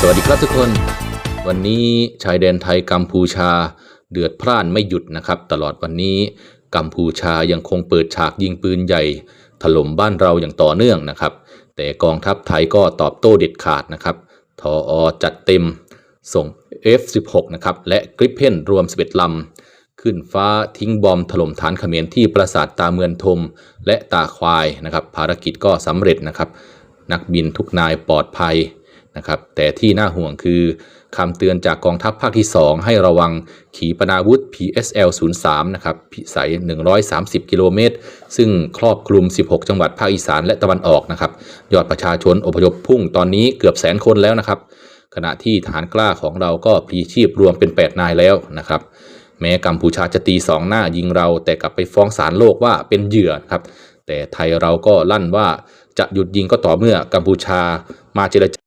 สวัสดีครับทุกคน วันนี้ชายแดนไทยกัมพูชา เดือดพล่านไม่หยุดนะครับ ตลอดวันนี้กัมพูชายังคงเปิดฉากยิงปืนใหญ่ ถล่มบ้านเราอย่างต่อเนื่องนะครับ แต่กองทัพไทยก็ตอบโต้เด็ดขาดนะครับทออจัดเต็มส่ง F16 นะครับและกริปเพนรวม 11 ลำ ขึ้นฟ้าทิ้งบอมถล่มฐานเขมรที่ปราสาทตาเมือนทม และตาควายนะครับ ภารกิจก็สำเร็จนะครับ นักบินทุกนายปลอดภัย นะครับแต่ที่น่าห่วงคือคำเตือนจากกองทัพภาคที่ 2 ให้ระวังขีปนาวุธ PSL 03 นะครับพิสัย 130 กิโลเมตร ซึ่งครอบคลุม 16 จังหวัดภาคอีสานและตะวันออกนะครับ ยอดประชาชนอพยพพุ่งตอนนี้เกือบแสนคนแล้วนะครับ ขณะที่ฐานกล้าของเราก็พลีชีพรวมเป็น 8 นายแล้วนะครับ แม้กัมพูชาจะตีสองหน้ายิงเราแต่กลับไปฟ้องศาลโลกว่าเป็นเหยื่อครับ แต่ไทยเราก็ลั่นว่าจะหยุดยิงก็ต่อเมื่อกัมพูชามาเจรจา